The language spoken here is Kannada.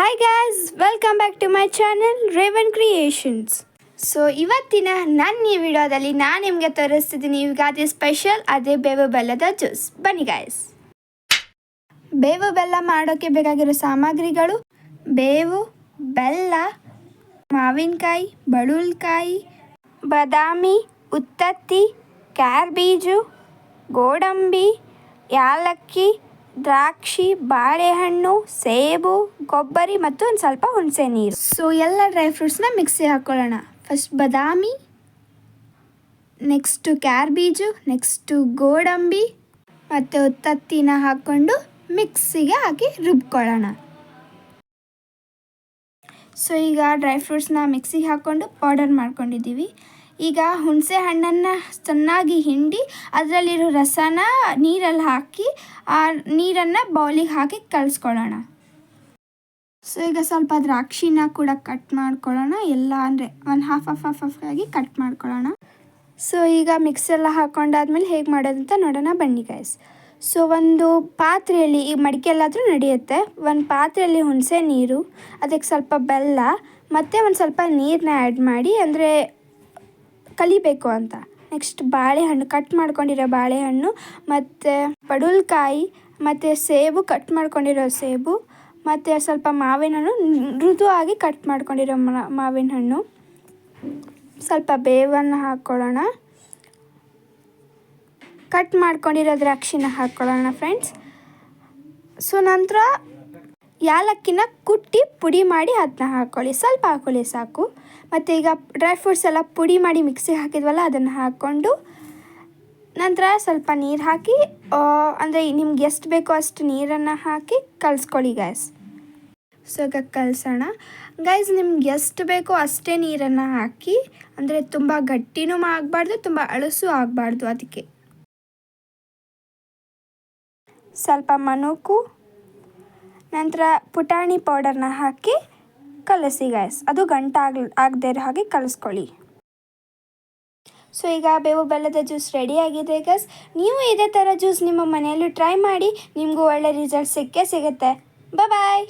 To my channel Revan creations so ಇವತ್ತಿನ ನನ್ನ ಈ ವಿಡಿಯೋದಲ್ಲಿ ನಾನು ನಿಮಗೆ ತೋರಿಸ್ತಿದ್ದೀನಿ ಯುಗಾದಿ ಸ್ಪೆಷಲ್ ಅದೇ ಬೇವು ಬೆಲ್ಲದ ಜ್ಯೂಸ್. ಬನ್ನಿ ಗಾಯ್ಸ್ ಬೇವು ಬೆಲ್ಲ ಮಾಡೋಕ್ಕೆ ಬೇಕಾಗಿರೋ ಸಾಮಗ್ರಿಗಳು ಬೇವು, ಬೆಲ್ಲ, ಮಾವಿನಕಾಯಿ, ಬಳುಲ್ಕಾಯಿ, ಬಾದಾಮಿ, ಉತ್ತತ್ತಿ, ಕ್ಯಾರ್ಬೀಜು, ಗೋಡಂಬಿ, ಯಾಲಕ್ಕಿ ದ್ರಾಕ್ಷಿ, ಬಾಳೆಹಣ್ಣು, ಸೇಬು ಕೊಬ್ಬರಿ ಮತ್ತು ಒಂದು ಸ್ವಲ್ಪ ಹುಣಸೆ ನೀರು. ಸೊ ಎಲ್ಲ ಡ್ರೈ ಫ್ರೂಟ್ಸ್ನ ಮಿಕ್ಸಿ ಹಾಕ್ಕೊಳ್ಳೋಣ ಫಸ್ಟ್ ಬಾದಾಮಿ ನೆಕ್ಸ್ಟು ಕ್ಯಾರ್ಬೀಜು ನೆಕ್ಸ್ಟು ಗೋಡಂಬಿ ಮತ್ತು ತತ್ತಿನ ಹಾಕ್ಕೊಂಡು ಮಿಕ್ಸಿಗೆ ಹಾಕಿ ರುಬ್ಕೊಳ್ಳೋಣ. ಸೊ ಈಗ ಡ್ರೈ ಫ್ರೂಟ್ಸ್ನ ಮಿಕ್ಸಿಗೆ ಹಾಕ್ಕೊಂಡು ಪೌಡರ್ ಮಾಡ್ಕೊಂಡಿದ್ದೀವಿ. ಈಗ ಹುಣಸೆ ಹಣ್ಣನ್ನು ಚೆನ್ನಾಗಿ ಹಿಂಡಿ ಅದರಲ್ಲಿರೋ ರಸನ ನೀರಲ್ಲಿ ಹಾಕಿ, ಆ ನೀರನ್ನು ಬೌಲಿಗೆ ಹಾಕಿ ಕಲಿಸ್ಕೊಳ್ಳೋಣ ಸೊ ಈಗ ಸ್ವಲ್ಪ ದ್ರಾಕ್ಷಿನ ಕೂಡ ಕಟ್ ಮಾಡ್ಕೊಳ್ಳೋಣ. ಎಲ್ಲ ಅಂದರೆ ಒಂದು ಹಾಫ್ ಹಾಫ್ ಹಾಫ್ ಹಾಫ್ ಆಗಿ ಕಟ್ ಮಾಡ್ಕೊಳ್ಳೋಣ. ಸೊ ಈಗ ಮಿಕ್ಸೆಲ್ಲ ಹಾಕೊಂಡಾದ್ಮೇಲೆ ಹೇಗೆ ಮಾಡೋದಂತ ನೋಡೋಣ ಬನ್ನಿ ಗೈಸ್ ಸೊ ಒಂದು ಪಾತ್ರೆಯಲ್ಲಿ ಈ ಮಡಿಕೆ ಎಲ್ಲಾದರೂ ನಡೆಯುತ್ತೆ. ಒಂದು ಪಾತ್ರೆಯಲ್ಲಿ ಹುಣಸೆ ನೀರು, ಅದಕ್ಕೆ ಸ್ವಲ್ಪ ಬೆಲ್ಲ, ಮತ್ತು ಒಂದು ಸ್ವಲ್ಪ ನೀರನ್ನ ಆ್ಯಡ್ ಮಾಡಿ, ಅಂದರೆ ಕಲಿಬೇಕು ಅಂತ. ನೆಕ್ಸ್ಟ್ ಬಾಳೆಹಣ್ಣು ಕಟ್ ಮಾಡ್ಕೊಂಡಿರೋ ಬಾಳೆಹಣ್ಣು ಮತ್ತು ಪಡುಲ್ಕಾಯಿ ಮತ್ತು ಸೇಬು ಕಟ್ ಮಾಡ್ಕೊಂಡಿರೋ ಸೇಬು ಮತ್ತು ಸ್ವಲ್ಪ ಮಾವಿನ ಹಣ್ಣು ಮೃದುವಾಗಿ ಕಟ್ ಮಾಡ್ಕೊಂಡಿರೋ ಮಾವಿನ ಹಣ್ಣು. ಸ್ವಲ್ಪ ಬೇವನ್ನು ಹಾಕ್ಕೊಳ್ಳೋಣ ಕಟ್ ಮಾಡ್ಕೊಂಡಿರೋ ದ್ರಾಕ್ಷಿನ ಹಾಕ್ಕೊಳ್ಳೋಣ ಫ್ರೆಂಡ್ಸ್ ಸೊ ನಂತರ ಯಾಲಕ್ಕಿನ ಕುಟ್ಟಿ ಪುಡಿ ಮಾಡಿ ಅದನ್ನ ಹಾಕ್ಕೊಳ್ಳಿ ಸ್ವಲ್ಪ ಹಾಕ್ಕೊಳ್ಳಿ ಸಾಕು. ಮತ್ತು ಈಗ ಡ್ರೈ ಫ್ರೂಟ್ಸ್ ಎಲ್ಲ ಪುಡಿ ಮಾಡಿ ಮಿಕ್ಸಿಗೆ ಹಾಕಿದ್ವಲ್ಲ, ಅದನ್ನು ಹಾಕ್ಕೊಂಡು ನಂತರ ಸ್ವಲ್ಪ ನೀರು ಹಾಕಿ ಅಂದರೆ ನಿಮ್ಗೆ ಎಷ್ಟು ಬೇಕೋ ಅಷ್ಟು ನೀರನ್ನು ಹಾಕಿ ಕಲಿಸ್ಕೊಳ್ಳಿ ಗ್ಯಾಸ್ ಸೊ ಈಗ ಕಲಸೋಣ. ಗೈಸ್ ನಿಮ್ಗೆ ಎಷ್ಟು ಬೇಕೋ ಅಷ್ಟೇ ನೀರನ್ನು ಹಾಕಿ, ಅಂದರೆ ತುಂಬ ಗಟ್ಟಿನೂ ಆಗಬಾರ್ದು, ತುಂಬ ಅಳಸು ಆಗಬಾರ್ದು ಅದಕ್ಕೆ. ಸ್ವಲ್ಪ ಮನುಕು ನಂತರ ಪುಟಾಣಿ ಪೌಡರ್ನ ಹಾಕಿ ಕಲಸಿ ಗ್ಯಾಸ್ ಅದು ಗಂಟಾಗ್ ಆಗದೆ ಇರೋ ಹಾಗೆ ಕಲಿಸ್ಕೊಳ್ಳಿ. ಸೊ ಈಗ ಬೇವು ಬೆಲ್ಲದ ಜ್ಯೂಸ್ ರೆಡಿ ಆಗಿದೆ ಗಸ್ ನೀವು ಇದೇ ಥರ ಜ್ಯೂಸ್ ನಿಮ್ಮ ಮನೆಯಲ್ಲೂ ಟ್ರೈ ಮಾಡಿ, ನಿಮಗೂ ಒಳ್ಳೆ ರಿಸಲ್ಟ್ ಸಿಕ್ಕೇ ಸಿಗುತ್ತೆ. ಬಾಯ್